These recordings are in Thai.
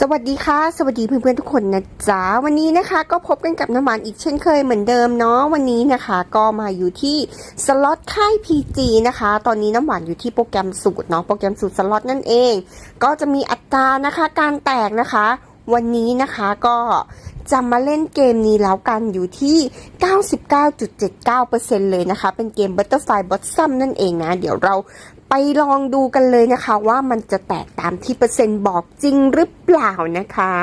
สวัสดีค่ะ สวัสดีเพื่อนๆทุกคนนะจ๊ะวันนี้นะคะก็พบกันกับน้ำหวานอีกเช่นเคยเหมือนเดิมเนาะวันนี้นะคะ ก็มาอยู่ที่สล็อตค่าย PG นะคะ ตอนนี้น้ำหวานอยู่ที่โปรแกรมสูตรเนาะโปรแกรมสูตรสล็อตนั่นเอง ก็จะมีอัตรานะคะการแตกนะคะ วันนี้นะคะก็จะมาเล่นเกมนี้แล้วกันอยู่ที่ 99.79%เลยนะคะ เป็นเกม Butterfly Blossom นั่นเองนะ เดี๋ยวเราไปลองดูกันเลยนะคะว่ามันจะแตกตามที่เปอร์เซ็นต์บอกจริงหรือเปล่านะคะ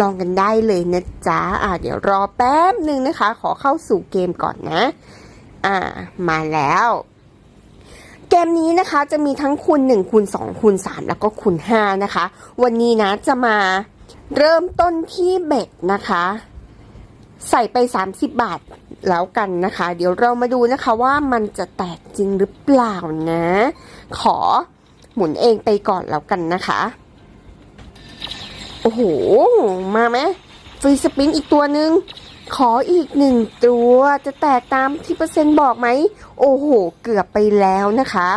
ลองกันได้เลยนะจ๊ะอ่าเดี๋ยวรอแป๊บหนึ่งนะคะ ขอเข้าสู่เกมก่อนนะ อ่า มาแล้วเกมนี้นะคะจะมีทั้งคูณ1คูณ2คูณ3แล้วก็คูณ5นะคะ วันนี้นะจะมา เริ่มต้นที่เบ็ดนะคะ ใส่ไป 30 บาทแล้วกันนะคะ เดี๋ยวเรามาดูนะคะว่ามันจะแตกจริงหรือเปล่านะ ขอหมุนเองไปก่อนแล้วกันนะคะ โอ้โห มาไหมฟรีสปินอีกตัวหนึ่งขออีกหนึ่งตัวจะแตกตามที่เปอร์เซ็นต์บอกไหม โอ้โห เกือบไปแล้วนะคะ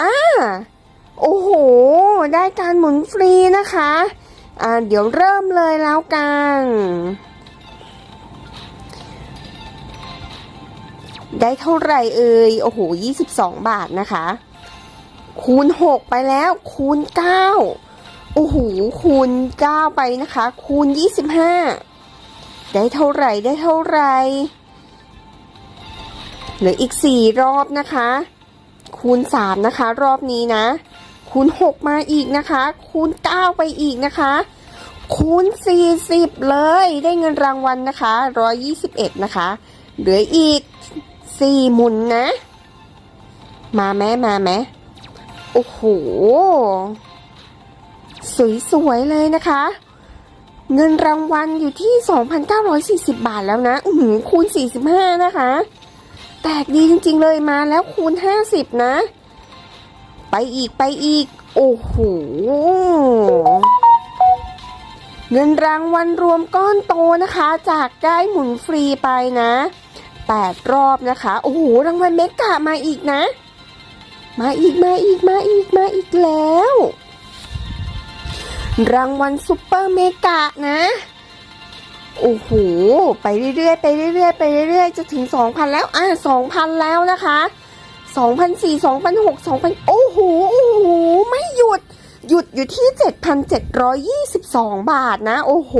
อ่า โอ้โห ได้การหมุนฟรีนะคะ อ่า เดี๋ยวเริ่มเลยแล้วกัน ได้เท่าไหร่เอ่ย โอ้โห 22 บาทนะคะ คูณ 6 ไปแล้ว คูณ 9 โอ้โห คูณ 9 ไปนะคะ คูณ 25 ได้เท่าไหร่ ได้เท่าไหร่เหลืออีก 4 รอบนะคะ คูณ 3 นะคะ รอบนี้นะ คูณ6มาอีกนะคะ คูณ 9 ไปอีกนะคะ คูณ 40 เลยได้เงินรางวัลนะคะ 121 นะคะ เหลืออีก 4 หมุนนะ มาแม้มาแม้โอ้โห สวยๆเลยนะคะ เงินรางวัลอยู่ที่ 2,940 บาทแล้วนะอือหือคูณ 45 นะคะ แตกดีจริงๆเลยมาแล้วคูณ 50 นะ ไปอีกไปอีก โอ้โห เงินรางวัลรวมก้อนโตนะคะ จากได้หมุนฟรีไปนะ 8 รอบนะคะ โอ้โห รางวัลเมกะมาอีกนะ มาอีกมาอีกมาอีกมาอีกแล้ว รางวัลซุปเปอร์เมกะนะโอ้โห ไปเรื่อยๆ ไปเรื่อยๆ ไปเรื่อยๆ จะถึง 2,000 แล้ว อะ2,000 แล้วนะคะ 2,004 2,006 2,000 โอ้โห โอ้โห ไม่หยุด หยุดอยู่ที่ 7,722 บาทนะ โอ้โห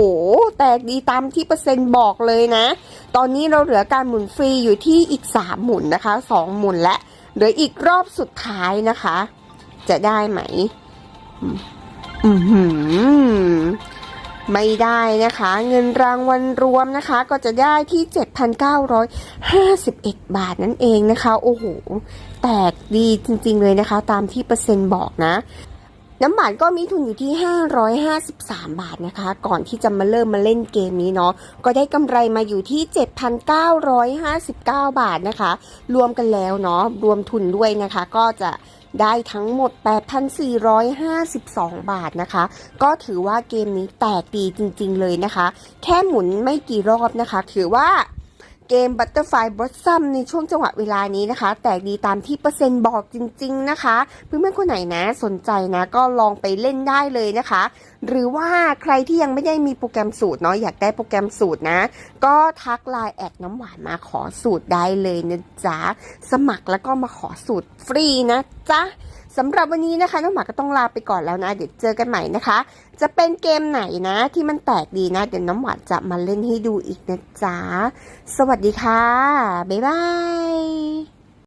แตกดีตามที่เปอร์เซ็นต์บอกเลยนะ ตอนนี้เราเหลือการหมุนฟรีอยู่ที่อีก 3 หมุนนะคะ 2 หมุนและ เหลืออีกรอบสุดท้ายนะคะ จะได้ไหม อือหือ ไม่ได้นะคะ เงินรางวัลรวมนะคะ ก็จะได้ที่ 7,951 บาทนั่นเองนะคะ โอ้โห แตกดีจริงๆเลยนะคะ ตามที่เปอร์เซ็นต์บอกนะ น้ำหวานก็มีทุนอยู่ที่ 553 บาทนะคะ ก่อนที่จะมาเริ่มมาเล่นเกมนี้เนาะ ก็ได้กำไรมาอยู่ที่ 7,959 บาทนะคะ รวมกันแล้วเนาะ รวมทุนด้วยนะคะ ก็จะ ได้ทั้งหมด 8,452 บาทนะคะ ก็ถือว่าเกมนี้แตกดีจริง ๆ เลยนะคะ แค่หมุนไม่กี่รอบนะคะ ถือว่า เกม Butterfly Blossom ในช่วงจังหวะเวลานี้นะคะ แตกดีตามที่เปอร์เซ็นต์บอกจริง ๆนะคะ เพื่อนๆคนไหนนะสนใจนะก็ลองไปเล่นได้เลยนะคะ หรือว่าใครที่ยังไม่ได้มีโปรแกรมสูตรเนาะอยากได้โปรแกรมสูตรนะ ก็ทักไลน์แอดน้ำหวานมาขอสูตรได้เลยนะจ๊ะสมัครแล้วก็มาขอสูตรฟรีนะจ๊ะสำหรับวันนี้นะคะน้องหมาก็ต้องลาไปก่อนแล้วนะ เดี๋ยวเจอกันใหม่นะคะ จะเป็นเกมไหนนะที่มันแตกดีนะ เดี๋ยวน้ำหวานจะมาเล่นให้ดูอีกนะจ๊ะ สวัสดีค่ะ บ๊ายบาย